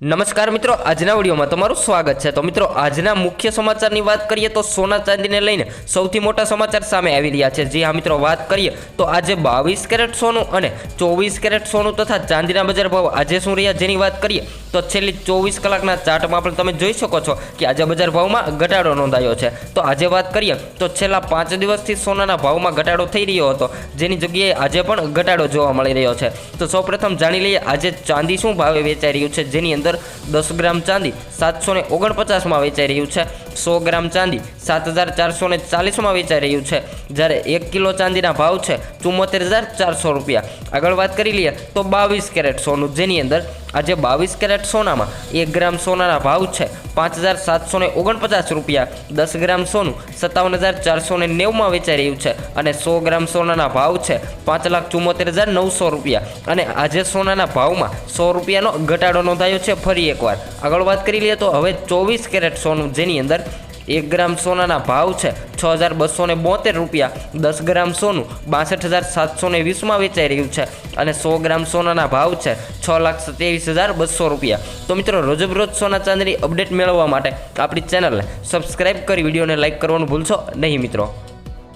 નમસ્કાર મિત્રો, આજના વિડીયોમાં તમારું સ્વાગત છે. તો મિત્રો, આજના મુખ્ય સમાચારની વાત કરીએ તો સોના ચાંદીને લઈને સૌથી મોટા સમાચાર સામે આવી રહ્યા છે. જે હા, મિત્રો, વાત કરીએ તો આજે બાવીસ કેરેટ સોનું અને ચોવીસ કેરેટ સોનું તથા ચાંદીના બજાર ભાવ આજે શું રહ્યા જેની વાત કરીએ તો છેલ્લી ચોવીસ કલાકના ચાર્ટમાં પણ તમે જોઈ શકો છો કે આજે બજાર ભાવમાં ઘટાડો નોંધાયો છે. તો આજે વાત કરીએ તો છેલ્લા પાંચ દિવસથી સોનાના ભાવમાં ઘટાડો થઈ રહ્યો હતો. જેની જગ્યાએ આજે પણ ઘટાડો જોવા મળી રહ્યો છે. તો સૌપ્રથમ જાણી લઈએ, આજે ચાંદી શું ભાવે વેચાઈ રહ્યું છે? જેની અંદર દસ ગ્રામ ચાંદી સાતસો ને ઓગણપચાસમાં વેચાઈ રહ્યું છે. સો ગ્રામ ચાંદી સાત હજાર ચારસો ને ચાલીસમાં વેચાઈ રહ્યું છે. જ્યારે એક કિલો ચાંદીના ભાવ છે ચુમ્મોતેર હજાર ચારસો રૂપિયા. આગળ વાત કરી લઈએ તો બાવીસ કેરેટ સોનું, જેની અંદર આજે બાવીસ કેરેટ સોનામાં એક ગ્રામ સોનાના ભાવ છે. પાંચ હજાર સાતસો ને ઓગણપચાસ રૂપિયા, દસ ગ્રામ સોનું સત્તાવન હજાર ચારસો ને નેવુંમાં વેચાઈ રહ્યું છે અને સો ગ્રામ સોનાના ભાવ છે પાંચ લાખ ચુમ્મોતેર હજાર નવસો રૂપિયા. અને આજે સોનાના ભાવમાં સો રૂપિયાનો ઘટાડો નોંધાયો છે ફરી એકવાર. આગળ વાત કરી લઈએ તો હવે ચોવીસ કેરેટ સોનું જેની અંદર એક ગ્રામ સોનાના ભાવ છે. છ હજાર બસો ને બોતેર રૂપિયા. દસ ગ્રામ સોનું બાસઠ હજાર સાતસો ને વીસમાં વેચાઈ રહ્યું છે અને સો ગ્રામ સોનાના ભાવ છે છ લાખ સત્યાવીસ હજાર બસો રૂપિયા. તો મિત્રો, રોજબરોજ સોના ચાંદીની અપડેટ મેળવવા માટે આપણી ચેનલને સબસ્ક્રાઇબ કરી, વિડીયોને લાઇક કરવાનું ભૂલશો નહીં મિત્રો.